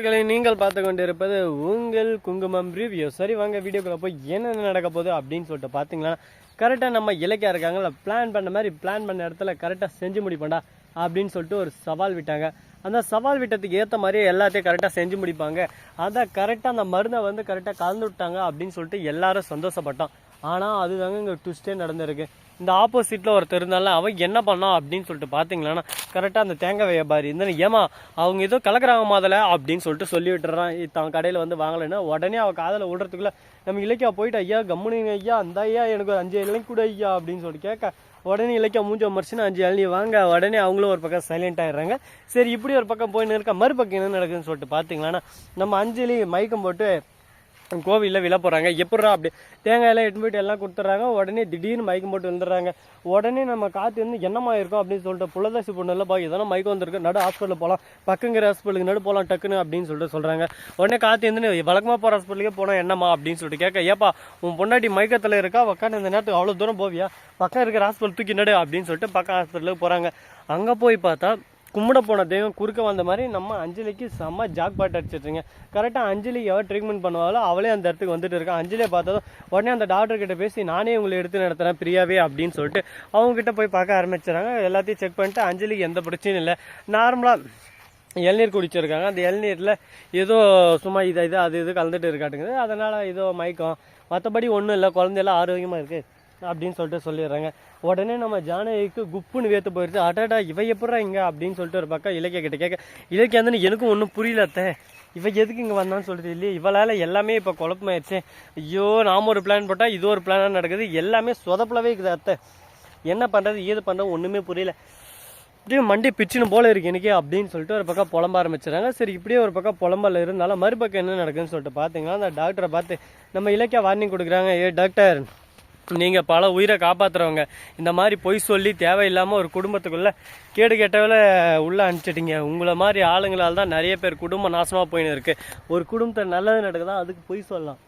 நண்பர்களை நீங்கள் பார்த்து கொண்டிருப்பது உங்கள் குங்குமம் ரிவ்யூ. சரி வாங்க வீடியோக்குள்ளே போய் என்னென்ன நடக்க போகுது அப்படின்னு சொல்லிட்டு பார்த்தீங்களா கரெக்டாக நம்ம இலக்கியா இருக்காங்களா பிளான் பண்ண மாதிரி பிளான் பண்ண இடத்துல கரெக்டாக செஞ்சு முடிப்போம்டா அப்படின்னு சொல்லிட்டு ஒரு சவால் விட்டாங்க. அந்த சவால் விட்டதுக்கு ஏற்ற மாதிரி எல்லாத்தையும் கரெக்டாக செஞ்சு முடிப்பாங்க. அதை கரெக்டாக அந்த மருந்தை வந்து கரெக்டாக கலந்து விட்டாங்க அப்படின்னு சொல்லிட்டு எல்லாரும் சந்தோஷப்பட்டோம். ஆனால் அதுதாங்க இங்கே ட்விஸ்டே நடந்திருக்கு. இந்த ஆப்போசிட்டில் ஒருத்தர் இருந்தால அவன் என்ன பண்ணான் அப்படின்னு சொல்லிட்டு பார்த்தீங்களன்னா கரெக்டாக அந்த தேங்காய் வியாபாரி இருந்தா ஏமா அவங்க ஏதோ கலக்குறாங்க முதல்ல அப்படின்னு சொல்லிட்டு சொல்லி விட்டுறான். தான் கடையில் வந்து வாங்கலைன்னா உடனே அவள் காதில் விடுறதுக்குள்ள நம்ம இலக்கியா போயிட்டு ஐயா கம்முனிங்க ஐயா அந்த ஐயா எனக்கு ஒரு அஞ்சு இலைக்கு கூட ஐயா அப்படின்னு சொல்லிட்டு கேட்க உடனே இலக்கியா மூஞ்ச மறிச்சுன்னு அஞ்சு அள்ளி வாங்க. உடனே அவங்களும் ஒரு பக்கம் சைலண்ட் ஆயிடுறாங்க. சரி இப்படி ஒரு பக்கம் போயின்னு இருக்க மறுபக்கம் என்ன நடக்குதுன்னு சொல்லிட்டு பார்த்தீங்களன்னா நம்ம அஞ்சலி மயக்கம் போட்டு கோவிலில் விழ போகிறாங்க எப்பட்றா அப்படி? தேங்காயெல்லாம் எட்டு போயிட்டு எல்லாம் கொடுத்துட்றாங்க. உடனே திடீர்னு மயக்கம் போட்டு வந்துடுறாங்க. உடனே நம்ம காற்று வந்து என்னமா இருக்கும் அப்படின்னு சொல்லிட்டு புலதாசி பொண்ணுல பா இதெல்லாம் மயக்கம் வந்திருக்கு. நடு ஹாஸ்பிட்டல் போகலாம் பக்கங்கிற ஹாஸ்பிட்டலுக்கு நடு போகலாம் டக்குன்னு அப்படின்னு சொல்லிட்டு சொல்கிறாங்க உடனே காற்று வந்து வழக்கமாக போகிற ஹாஸ்பிட்டலுக்கே போனால் என்னம்மா அப்படின்னு சொல்லிட்டு கேட்க ஏப்பா உன் பொண்டாட்டி மயக்கத்தில் இருக்கா? உக்காந்து இந்த நேரத்துக்கு அவ்வளோ தூரம் போவியா? பக்கம் இருக்கிற ஹாஸ்பிட்டல் தூக்கி நடு அப்படின்னு சொல்லிட்டு பக்கம் ஹாஸ்பிட்டலுக்கு போகிறாங்க அங்கே போய் பார்த்தா கும்பிட போன தெய்வம் குறுக்க வந்த மாதிரி நம்ம அஞ்சலிக்கு செம்ம ஜாக் பாட் அடிச்சிட்ருங்க கரெக்டாக அஞ்சலி எவ்வளோ ட்ரீட்மெண்ட் பண்ணுவாளோ அவளே அந்த இடத்துக்கு வந்துட்டு இருக்கா. அஞ்சலியை பார்த்ததும் உடனே அந்த டாக்டர் கிட்ட பேசி நானே உங்களை எடுத்து நடத்துகிறேன் பிரியாவே அப்படின்னு சொல்லிட்டு அவங்க கிட்ட போய் பார்க்க ஆரம்பிச்சிடறாங்க. எல்லாத்தையும் செக் பண்ணிட்டு அஞ்சலிக்கு எந்த பிரச்சனையும் இல்லை. நார்மலாக இளநீர் குடிச்சிருக்காங்க. அந்த இளநீரில் ஏதோ சும்மா இதை இது அது இது கலந்துட்டு இருக்காட்டுங்குது. அதனால் ஏதோ மயக்கம். மற்றபடி ஒன்றும் இல்லை. குழந்தையெல்லாம் ஆரோக்கியமாக இருக்குது அப்படின்னு சொல்லிட்டு சொல்லிடுறாங்க. உடனே நம்ம ஜானகிக்கு குப்புன்னு வேத்து போயிடுச்சு அடாடா இவ எப்படா இங்க அப்படின்னு சொல்லிட்டு ஒரு பக்கம் இலக்கிய கிட்ட கேட்க இலக்கிய வந்து எனக்கும் ஒன்றும் புரியல அத்தை. இவ எதுக்கு இங்கே வந்தான்னு சொல்லிட்டு இல்லையே இவளால் எல்லாமே இப்போ குழப்பமாயிடுச்சு ஐயோ நாம ஒரு பிளான் போட்டால் இது ஒரு பிளானாக நடக்குது. எல்லாமே சொதப்பிலவே இருக்குது அத்தை. என்ன பண்ணுறது ஏது பண்ணுறது ஒன்றுமே புரியல. இப்படியே மண்டி பிச்சுன்னு போல இருக்கு எனக்கு அப்படின்னு சொல்லிட்டு ஒரு பக்கம் புலம்ப ஆரம்பிச்சிடறாங்க. சரி இப்படியே ஒரு பக்கம் புலம்பல இருந்தாலும் மறுபக்கம் என்ன நடக்குதுன்னு சொல்லிட்டு பார்த்தீங்கன்னா அந்த டாக்டரை பார்த்து நம்ம இலக்கிய வார்னிங் கொடுக்குறாங்க. ஏ டாக்டர் நீங்கள் பல உயிரை காப்பாற்றுறவங்க இந்த மாதிரி பொய் சொல்லி தேவையில்லாமல் ஒரு குடும்பத்துக்குள்ள கேடு கெட்டவில் உள்ளே அனுப்பிச்சிட்டிங்க. உங்களை மாதிரி ஆளுங்களால் தான் நிறைய பேர் குடும்பம் நாசமாக போயின்னு இருக்குது ஒரு குடும்பத்தில் நல்லது நடக்குதா? அதுக்கு பொய் சொல்லலாம்.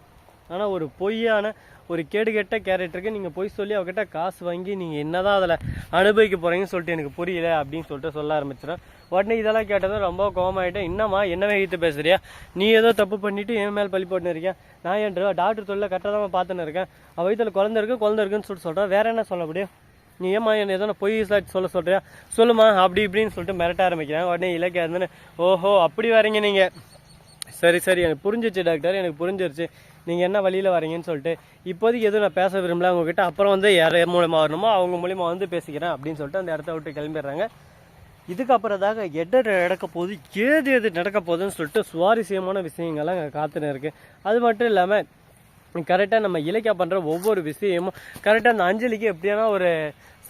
ஆனால் ஒரு பொய்யான ஒரு கேடுகெட்ட கேரக்டருக்கு நீங்கள் பொய் சொல்லி அவகிட்ட காசு வாங்கி நீங்கள் என்னதான் அதில் அனுபவிக்க போகிறீங்கன்னு சொல்லிட்டு எனக்கு புரியல அப்படின்னு சொல்லிட்டு சொல்ல ஆரம்பிச்சிடும் உடனே இதெல்லாம் கேட்டதும் ரொம்ப கோமாயிட்டேன் என்னம்மா என்ன வைத்து பேசுறியா? நீ ஏதோ தப்பு பண்ணிவிட்டு என் மேல் பழி போட்டுன்னு இருக்கேன் நான் என் டாக்டர் தொழில கரெக்டாக தான் பார்த்துன்னு இருக்கேன். அவள் வயிற்றில் குழந்த இருக்கு குழந்த இருக்குன்னு சொல்லிட்டு சொல்கிறேன் வேற என்ன சொல்ல முடியும்? நீ ஏம்மா என்ன எதனா பொய் சொல்ல சொல்கிறியா சொல்லுமா அப்படி இப்படின்னு சொல்லிட்டு மிரட்ட ஆரம்பிக்கிறேன். உடனே இலக்கியா இருந்தேன்னு ஓஹோ அப்படி வரீங்க நீங்கள் சரி சரி எனக்கு புரிஞ்சிச்சு டாக்டர் எனக்கு புரிஞ்சிருச்சு. நீங்கள் என்ன வழியில் வரீங்கன்னு சொல்லிட்டு இப்போதைக்கு எதுவும் நான் பேச விரும்பல உங்ககிட்ட அப்புறம் வந்து யார் மூலமாக வரணுமோ அவங்க மூலிமா வந்து பேசிக்கிறேன் அப்படின்னு சொல்லிட்டு அந்த இடத்த விட்டு கிளம்பிடுறாங்க. இதுக்கப்புறதாக எட நடக்க போகுது ஏது எது நடக்க போகுதுன்னு சொல்லிட்டு சுவாரஸ்யமான விஷயங்கள்லாம் அங்கே காத்துன்னு இருக்குது அது மட்டும் இல்லாமல் கரெக்டாக நம்ம இலக்கியா பண்ணுற ஒவ்வொரு விஷயமும் கரெக்டாக அந்த அஞ்சலிக்கு எப்படியானா ஒரு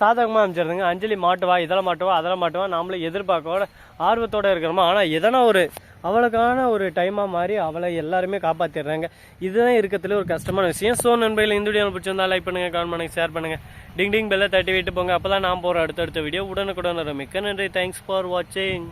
சாதகமாக அமைச்சிருந்துங்க அஞ்சலி மாட்டுவா இதெல்லாம் மாட்டுவா அதெல்லாம் மாட்டுவா நாமளே எதிர்பார்க்கோட ஆர்வத்தோட இருக்கிறோமா ஆனால் எதனா ஒரு அவளுக்கான ஒரு டைமாக மாறி அவளை எல்லாருமே காப்பாற்றிடுறாங்க இதுதான் இருக்கிறதுல ஒரு கஷ்டமான விஷயம். ஸோ நண்பர்கள் இந்த வீடியோ பிடிச்சிருந்தா லைக் பண்ணுங்க கமெண்ட் பண்ணுங்கள் ஷேர் பண்ணுங்க. டிங் டிங் பெல்லை தட்டி விட்டு போங்க. அப்போ தான் நான் போகிற அடுத்தடுத்த வீடியோ உடனுக்குடன் வரும். மிக்க நன்றி. தேங்க்ஸ் ஃபார் வாட்சிங்